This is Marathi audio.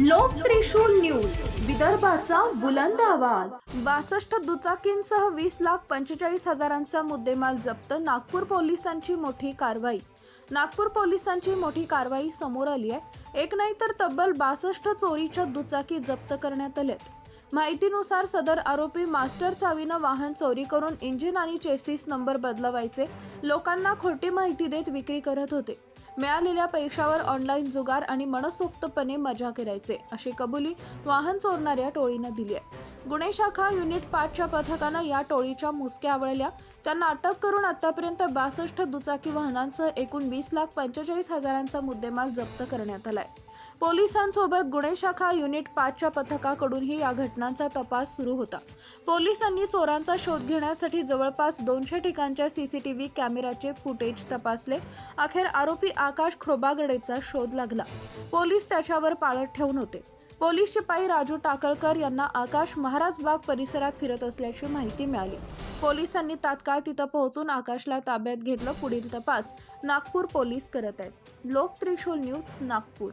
लोक त्रिशूल न्यूज विदर्भाचा बुलंद आवाज. बासष्ट दुचाकींसह वीस लाख पंचेचाळीस हजारांचा मुद्देमाल जप्त नागपूर पोलिसांची मोठी कारवाई. नागपूर पोलिसांची मोठी कारवाई समोर आली आहे. एक नाही तर तब्बल बासष्ट चोरीच्या दुचाकी जप्त करण्यात आल्यात. माहितीनुसार सदर आरोपी मास्टर चावीनं वाहन चोरी करून इंजिन आणि चेसिस नंबर बदलवायचे. लोकांना खोटी माहिती देत विक्री करत होते. मिळालेल्या पैशावर ऑनलाईन जुगार आणि मनसोक्तपणे मजा करायचे अशी कबुली वाहन चोरणाऱ्या टोळीनं दिली आहे. गुन्हे शाखा युनिट पाचच्या पथकानं या टोळीच्या मुसक्या आवळल्या. त्यांना अटक करून आतापर्यंत बासष्ट दुचाकी वाहनांसह एकूण वीस लाख पंचेचाळीस हजारांचा मुद्देमाल जप्त करण्यात आलाय. पोलिसांसोबत गुन्हे शाखा युनिट पाचच्या पथकाकडूनही या घटनांचा तपास सुरू होता. पोलिसांनी चोरांचा शोध घेण्यासाठी जवळपास दोनशे ठिकाणच्या सीसीटीव्ही कॅमेऱ्याचे फुटेज तपासले. अखेर आरोपी आकाश खोबागडेचा शोध लागला. पोलीस त्याच्यावर पाळत ठेवून होते. पोलीस शिपाई राजू टाकळकर यांना आकाश महाराज बाग परिसरात फिरत असल्याची माहिती मिळाली. पोलिसांनी तात्काळ तिथं पोहोचून आकाशला ताब्यात घेतलं. पुढील तपास नागपूर पोलीस करत आहेत. लोक Trishul news Nagpur.